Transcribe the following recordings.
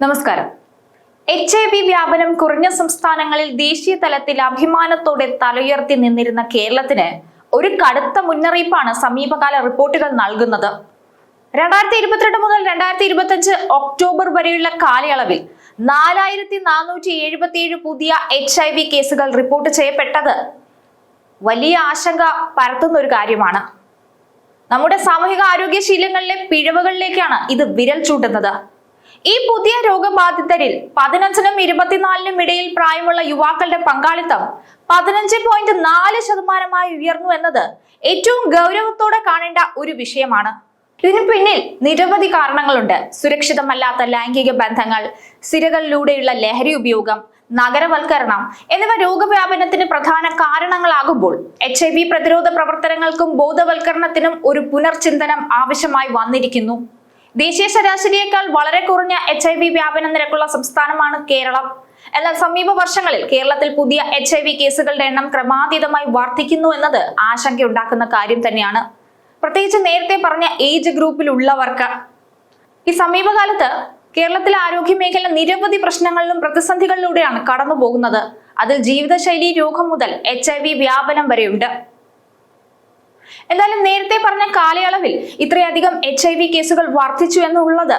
നമസ്കാരം. H I V വ്യാപനം കുറഞ്ഞ സംസ്ഥാനങ്ങളിൽ ദേശീയ തലത്തിൽ അഭിമാനത്തോടെ തലയുയർത്തി നിന്നിരുന്ന കേരളത്തിന് ഒരു കടുത്ത മുന്നറിയിപ്പാണ് സമീപകാല റിപ്പോർട്ടുകൾ നൽകുന്നത്. രണ്ടായിരത്തി ഇരുപത്തിരണ്ട് മുതൽ രണ്ടായിരത്തി ഇരുപത്തിയഞ്ച് ഒക്ടോബർ വരെയുള്ള കാലയളവിൽ നാലായിരത്തി നാനൂറ്റി എഴുപത്തിയേഴ് പുതിയ എച്ച് ഐ വി കേസുകൾ റിപ്പോർട്ട് ചെയ്യപ്പെട്ടത് വലിയ ആശങ്ക പരത്തുന്ന ഒരു കാര്യമാണ്. നമ്മുടെ സാമൂഹിക ആരോഗ്യ ശീലങ്ങളിലെ പിഴവുകളിലേക്കാണ് ഇത് വിരൽ ചൂണ്ടുന്നത്. ഈ പുതിയ രോഗബാധിതരിൽ പതിനഞ്ചിനും ഇരുപത്തിനാലിനും ഇടയിൽ പ്രായമുള്ള യുവാക്കളുടെ പങ്കാളിത്തം പതിനഞ്ച് പോയിന്റ് നാല് ശതമാനമായി ഉയർന്നു എന്നത് ഏറ്റവും ഗൗരവത്തോടെ കാണേണ്ട ഒരു വിഷയമാണ്. ഇതിനു പിന്നിൽ നിരവധി കാരണങ്ങളുണ്ട്. സുരക്ഷിതമല്ലാത്ത ലൈംഗിക ബന്ധങ്ങൾ സിരകളിലൂടെയുള്ള ലഹരി ഉപയോഗം നഗരവൽക്കരണം എന്നിവ രോഗവ്യാപനത്തിന് പ്രധാന കാരണങ്ങളാകുമ്പോൾ എച്ച് ഐ വി പ്രതിരോധ പ്രവർത്തനങ്ങൾക്കും ബോധവൽക്കരണത്തിനും ഒരു പുനർചിന്തനം ആവശ്യമായി വന്നിരിക്കുന്നു. ദേശീയ ശരാശരിയേക്കാൾ വളരെ കുറഞ്ഞ എച്ച് ഐ വി വ്യാപന നിരക്കുള്ള സംസ്ഥാനമാണ് കേരളം. എന്നാൽ സമീപ വർഷങ്ങളിൽ കേരളത്തിൽ പുതിയ എച്ച് ഐ വി കേസുകളുടെ എണ്ണം ക്രമാതീതമായി വർദ്ധിക്കുന്നു എന്നത് ആശങ്കയുണ്ടാക്കുന്ന കാര്യം തന്നെയാണ്. പ്രത്യേകിച്ച് നേരത്തെ പറഞ്ഞ ഏജ് ഗ്രൂപ്പിലുള്ളവർക്ക്. ഈ സമീപകാലത്ത് കേരളത്തിലെ ആരോഗ്യ മേഖല നിരവധി പ്രശ്നങ്ങളിലും പ്രതിസന്ധികളിലൂടെയാണ് കടന്നു പോകുന്നത് അതിൽ ജീവിതശൈലി രോഗം മുതൽ എച്ച് വ്യാപനം വരെയുണ്ട്. എന്തായാലും നേരത്തെ പറഞ്ഞ കാലയളവിൽ ഇത്രയധികം എച്ച് ഐ വി കേസുകൾ വർദ്ധിച്ചു എന്നുള്ളത്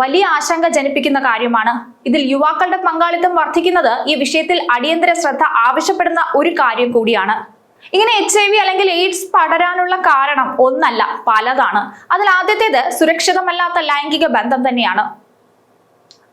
വലിയ ആശങ്ക ജനിപ്പിക്കുന്ന കാര്യമാണ്. ഇതിൽ യുവാക്കളുടെ പങ്കാളിത്തം വർദ്ധിക്കുന്നത് ഈ വിഷയത്തിൽ അടിയന്തര ശ്രദ്ധ ആവശ്യപ്പെടുന്ന ഒരു കാര്യം കൂടിയാണ്. ഇങ്ങനെ എച്ച് ഐ വി അല്ലെങ്കിൽ എയ്ഡ്സ് പടരാനുള്ള കാരണം ഒന്നല്ല പലതാണ്. അതിൽ ആദ്യത്തേത് സുരക്ഷിതമല്ലാത്ത ലൈംഗിക ബന്ധം തന്നെയാണ്.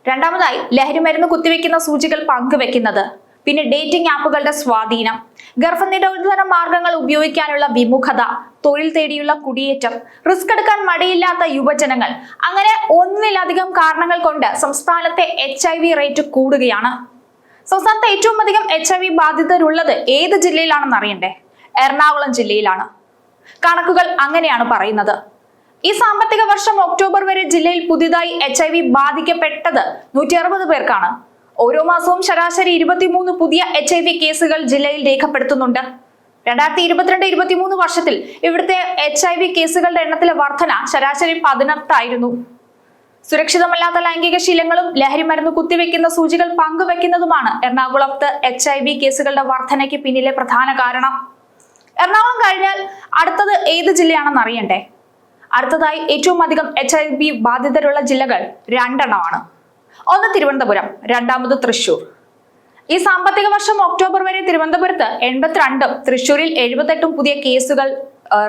രണ്ടാമതായി ലഹരി മരുന്ന് കുത്തിവെക്കുന്ന സൂചികൾ പങ്കുവെക്കുന്നത്. പിന്നെ ഡേറ്റിംഗ് ആപ്പുകളുടെ സ്വാധീനം ഗർഭനിരോധന മാർഗങ്ങൾ ഉപയോഗിക്കാനുള്ള വിമുഖത തൊഴിൽ തേടിയുള്ള കുടിയേറ്റം റിസ്ക് എടുക്കാൻ മടിയില്ലാത്ത യുവജനങ്ങൾ അങ്ങനെ ഒന്നിലധികം കാരണങ്ങൾ കൊണ്ട് സംസ്ഥാനത്തെ എച്ച് റേറ്റ് കൂടുകയാണ്. സംസ്ഥാനത്ത് ഏറ്റവും അധികം എച്ച് ഐ വി ബാധിതരുള്ളത് ഏത് ജില്ലയിലാണെന്ന് അറിയണ്ടേ? എറണാകുളം ജില്ലയിലാണ്. കണക്കുകൾ അങ്ങനെയാണ് പറയുന്നത്. ഈ സാമ്പത്തിക വർഷം ഒക്ടോബർ വരെ ജില്ലയിൽ പുതിയതായി എച്ച് ഐ വി ബാധിക്കപ്പെട്ടത് നൂറ്റി അറുപത് പേർക്കാണ്. ഓരോ മാസവും ശരാശരി ഇരുപത്തിമൂന്ന് പുതിയ എച്ച് ഐ വി കേസുകൾ ജില്ലയിൽ രേഖപ്പെടുത്തുന്നുണ്ട്. രണ്ടായിരത്തി ഇരുപത്തിരണ്ട് ഇരുപത്തിമൂന്ന് വർഷത്തിൽ ഇവിടുത്തെ എച്ച് ഐ വി കേസുകളുടെ എണ്ണത്തിലെ വർധന ശരാശരി പതിനെട്ടായിരുന്നു. സുരക്ഷിതമല്ലാത്ത ലൈംഗിക ശീലങ്ങളും ലഹരി മരുന്ന് കുത്തിവെക്കുന്ന സൂചികൾ പങ്കുവെക്കുന്നതുമാണ് എറണാകുളത്ത് എച്ച് ഐ വി കേസുകളുടെ വർധനയ്ക്ക് പിന്നിലെ പ്രധാന കാരണം. എറണാകുളം കഴിഞ്ഞാൽ അടുത്തത് ഏത് ജില്ലയാണെന്ന് അറിയണ്ടേ? അടുത്തതായി ഏറ്റവും അധികം എച്ച് ഐ വി ബാധിതരുള്ള ജില്ലകൾ രണ്ടെണ്ണമാണ്. ഒന്ന് തിരുവനന്തപുരം രണ്ടാമത് തൃശൂർ ഈ സാമ്പത്തിക വർഷം ഒക്ടോബർ വരെ തിരുവനന്തപുരത്ത് എൺപത്തിരണ്ടും തൃശൂരിൽ എഴുപത്തെട്ടും പുതിയ കേസുകൾ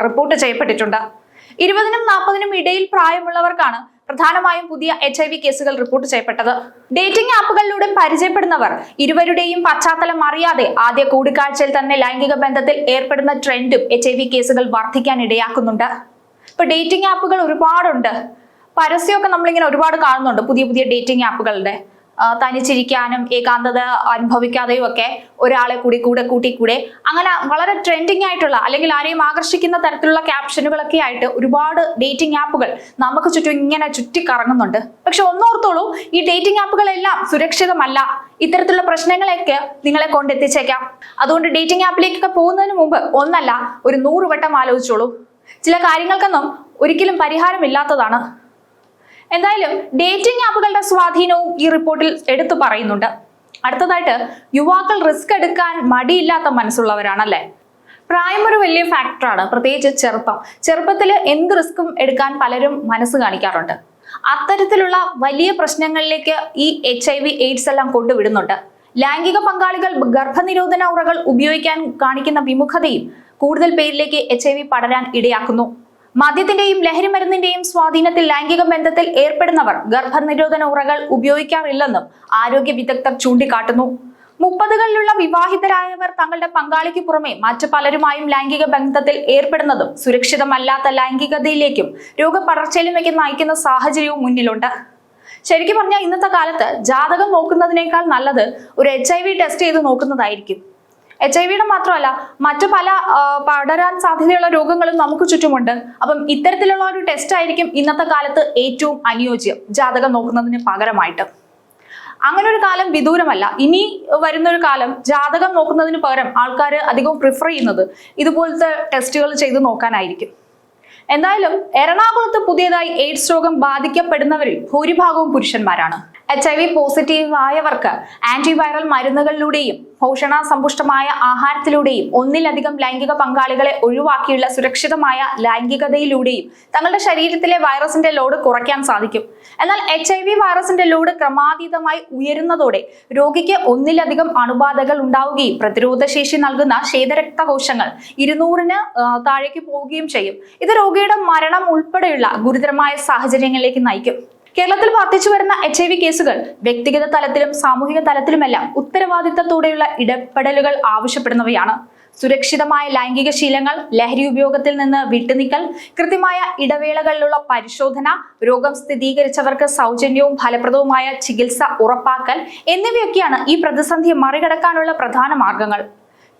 റിപ്പോർട്ട് ചെയ്യപ്പെട്ടിട്ടുണ്ട്. ഇരുപതിനും നാൽപ്പതിനും ഇടയിൽ പ്രായമുള്ളവർക്കാണ് പ്രധാനമായും പുതിയ എച്ച് ഐ വി കേസുകൾ റിപ്പോർട്ട് ചെയ്യപ്പെട്ടത്. ഡേറ്റിംഗ് ആപ്പുകളിലൂടെ പരിചയപ്പെടുന്നവർ ഇരുവരുടെയും പശ്ചാത്തലം അറിയാതെ ആദ്യ കൂടിക്കാഴ്ചയിൽ തന്നെ ലൈംഗിക ബന്ധത്തിൽ ഏർപ്പെടുന്ന ട്രെൻഡും എച്ച് ഐ വി കേസുകൾ വർദ്ധിക്കാൻ ഇടയാക്കുന്നുണ്ട്. ഇപ്പൊ ഡേറ്റിംഗ് ആപ്പുകൾ ഒരുപാടുണ്ട്. പരസ്യമൊക്കെ നമ്മളിങ്ങനെ ഒരുപാട് കാണുന്നുണ്ട് പുതിയ പുതിയ ഡേറ്റിംഗ് ആപ്പുകളുടെ തനിച്ചിരിക്കാനും ഏകാന്തത അനുഭവിക്കാതെയും ഒക്കെ ഒരാളെ കൂടി കൂടെ കൂട്ടി കൂടെ. അങ്ങനെ വളരെ ട്രെൻഡിങ് ആയിട്ടുള്ള അല്ലെങ്കിൽ ആരെയും ആകർഷിക്കുന്ന തരത്തിലുള്ള ക്യാപ്ഷനുകളൊക്കെ ആയിട്ട് ഒരുപാട് ഡേറ്റിംഗ് ആപ്പുകൾ നമുക്ക് ചുറ്റും ഇങ്ങനെ ചുറ്റി കറങ്ങുന്നുണ്ട് പക്ഷെ ഒന്നോർത്തോളൂ ഈ ഡേറ്റിംഗ് ആപ്പുകളെല്ലാം സുരക്ഷിതമല്ല. ഇത്തരത്തിലുള്ള പ്രശ്നങ്ങളെയൊക്കെ നിങ്ങളെ കൊണ്ടെത്തിച്ചേക്കാം. അതുകൊണ്ട് ഡേറ്റിംഗ് ആപ്പിലേക്കൊക്കെ പോകുന്നതിന് മുമ്പ് ഒന്നല്ല ഒരു നൂറ് വട്ടം ആലോചിച്ചോളൂ. ചില കാര്യങ്ങൾക്കൊന്നും ഒരിക്കലും പരിഹാരമില്ലാത്തതാണ്. എന്തായാലും ഡേറ്റിംഗ് ആപ്പുകളുടെ സ്വാധീനവും ഈ റിപ്പോർട്ടിൽ എടുത്തു പറയുന്നുണ്ട്. അടുത്തതായിട്ട് യുവാക്കൾ റിസ്ക് എടുക്കാൻ മടിയില്ലാത്ത മനസ്സുള്ളവരാണല്ലേ? പ്രായം ഒരു വലിയ ഫാക്ടറാണ് പ്രത്യേകിച്ച് ചെറുപ്പം. ചെറുപ്പത്തിൽ എന്ത് റിസ്ക്കും എടുക്കാൻ പലരും മനസ്സ് കാണിക്കാറുണ്ട്. അത്തരത്തിലുള്ള വലിയ പ്രശ്നങ്ങളിലേക്ക് ഈ എച്ച് ഐ വി എയ്ഡ്സ് എല്ലാം കൊണ്ടുവിടുന്നുണ്ട്. ലൈംഗിക പങ്കാളികൾ ഗർഭനിരോധന ഉറകൾ ഉപയോഗിക്കാൻ കാണിക്കുന്ന വിമുഖതയും കൂടുതൽ പേരിലേക്ക് എച്ച് ഐ വി പടരാൻ ഇടയാക്കുന്നു. മദ്യത്തിന്റെയും ലഹരി മരുന്നിന്റെയും സ്വാധീനത്തിൽ ലൈംഗിക ബന്ധത്തിൽ ഏർപ്പെടുന്നവർ ഗർഭനിരോധന ഉറകൾ ഉപയോഗിക്കാറില്ലെന്നും ആരോഗ്യ വിദഗ്ധർ ചൂണ്ടിക്കാട്ടുന്നു. മുപ്പതുകളിലുള്ള വിവാഹിതരായവർ തങ്ങളുടെ പങ്കാളിക്ക് പുറമെ മറ്റു പലരുമായും ലൈംഗിക ബന്ധത്തിൽ ഏർപ്പെടുന്നതും സുരക്ഷിതമല്ലാത്ത ലൈംഗികതയിലേക്കും രോഗപടർച്ചയിലുമൊക്കെ നയിക്കുന്ന സാഹചര്യവും മുന്നിലുണ്ട്. ശരിക്കും പറഞ്ഞാൽ ഇന്നത്തെ കാലത്ത് ജാതകം നോക്കുന്നതിനേക്കാൾ നല്ലത് ഒരു എച്ച് ടെസ്റ്റ് ചെയ്ത് നോക്കുന്നതായിരിക്കും. എച്ച് ഐ വിയുടെ മാത്രമല്ല മറ്റു പല പടരാൻ സാധ്യതയുള്ള രോഗങ്ങളും നമുക്ക് ചുറ്റുമുണ്ട്. അപ്പം ഇത്തരത്തിലുള്ള ഒരു ടെസ്റ്റ് ആയിരിക്കും ഇന്നത്തെ കാലത്ത് ഏറ്റവും അനുയോജ്യം. ജാതകം നോക്കുന്നതിന് പകരമായിട്ട്. അങ്ങനെ ഒരു കാലം വിദൂരമല്ല. ഇനി വരുന്ന ഒരു കാലം ജാതകം നോക്കുന്നതിന് പകരം ആൾക്കാർ അധികവും പ്രിഫർ ചെയ്യുന്നത് ഇതുപോലത്തെ ടെസ്റ്റുകൾ ചെയ്ത് നോക്കാനായിരിക്കും. എന്തായാലും എറണാകുളത്ത് പുതിയതായി എയ്ഡ്സ് രോഗം ബാധിക്കപ്പെടുന്നവരിൽ ഭൂരിഭാഗവും പുരുഷന്മാരാണ്. എച്ച് ഐ വി പോസിറ്റീവ് ആയവർക്ക് ആന്റിവൈറൽ മരുന്നുകളിലൂടെയും പോഷണ സമ്പുഷ്ടമായ ആഹാരത്തിലൂടെയും ഒന്നിലധികം ലൈംഗിക പങ്കാളികളെ ഒഴിവാക്കിയുള്ള സുരക്ഷിതമായ ലൈംഗികതയിലൂടെയും തങ്ങളുടെ ശരീരത്തിലെ വൈറസിന്റെ ലോഡ് കുറയ്ക്കാൻ സാധിക്കും. എന്നാൽ എച്ച് ഐ വി വൈറസിന്റെ ലോഡ് ക്രമാതീതമായി ഉയരുന്നതോടെ രോഗിക്ക് ഒന്നിലധികം അണുബാധകൾ ഉണ്ടാവുകയും പ്രതിരോധശേഷി നൽകുന്ന ശീതരക്തകോശങ്ങൾ ഇരുന്നൂറിന് ആ, താഴേക്ക് പോവുകയും ചെയ്യും. ഇത് രോഗിയുടെ മരണം ഉൾപ്പെടെയുള്ള ഗുരുതരമായ സാഹചര്യങ്ങളിലേക്ക് നയിക്കും. കേരളത്തിൽ വർദ്ധിച്ചു വരുന്ന എച്ച് ഐ വി കേസുകൾ വ്യക്തിഗത തലത്തിലും സാമൂഹിക തലത്തിലുമെല്ലാം ഉത്തരവാദിത്തത്തോടെയുള്ള ഇടപെടലുകൾ ആവശ്യപ്പെടുന്നവയാണ്. സുരക്ഷിതമായ ലൈംഗിക ശീലങ്ങൾ ലഹരി ഉപയോഗത്തിൽ നിന്ന് വിട്ടുനിൽക്കൽ കൃത്യമായ ഇടവേളകളിലുള്ള പരിശോധന രോഗം സ്ഥിരീകരിച്ചവർക്ക് സൗജന്യവും ഫലപ്രദവുമായ ചികിത്സ ഉറപ്പാക്കൽ എന്നിവയൊക്കെയാണ് ഈ പ്രതിസന്ധിയെ മറികടക്കാനുള്ള പ്രധാന മാർഗങ്ങൾ.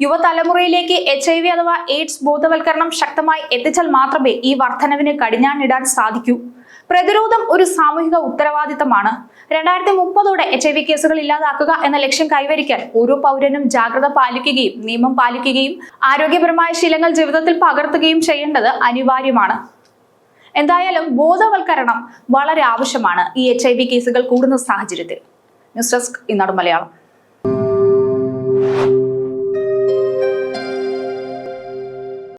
യുവതലമുറയിലേക്ക് എച്ച് ഐ വി അഥവാ എയ്ഡ്സ് ബോധവൽക്കരണം ശക്തമായി എത്തിച്ചാൽ മാത്രമേ ഈ വർധനവിന് കടിഞ്ഞാണിടാൻ സാധിക്കൂ. പ്രതിരോധം ഒരു സാമൂഹിക ഉത്തരവാദിത്തമാണ്. രണ്ടായിരത്തി മുപ്പതോടെ എച്ച് ഐ വി കേസുകൾ ഇല്ലാതാക്കുക എന്ന ലക്ഷ്യം കൈവരിക്കാൻ ഓരോ പൗരനും ജാഗ്രത പാലിക്കുകയും നിയമം പാലിക്കുകയും ആരോഗ്യപരമായ ശീലങ്ങൾ ജീവിതത്തിൽ പകർത്തുകയും ചെയ്യേണ്ടത് അനിവാര്യമാണ്. എന്തായാലും ബോധവൽക്കരണം വളരെ ആവശ്യമാണ് ഈ എച്ച് ഐ വി കേസുകൾ കൂടുന്ന സാഹചര്യത്തിൽ. ന്യൂസ് ഡെസ്ക് ഇന്നാട് മലയാളം.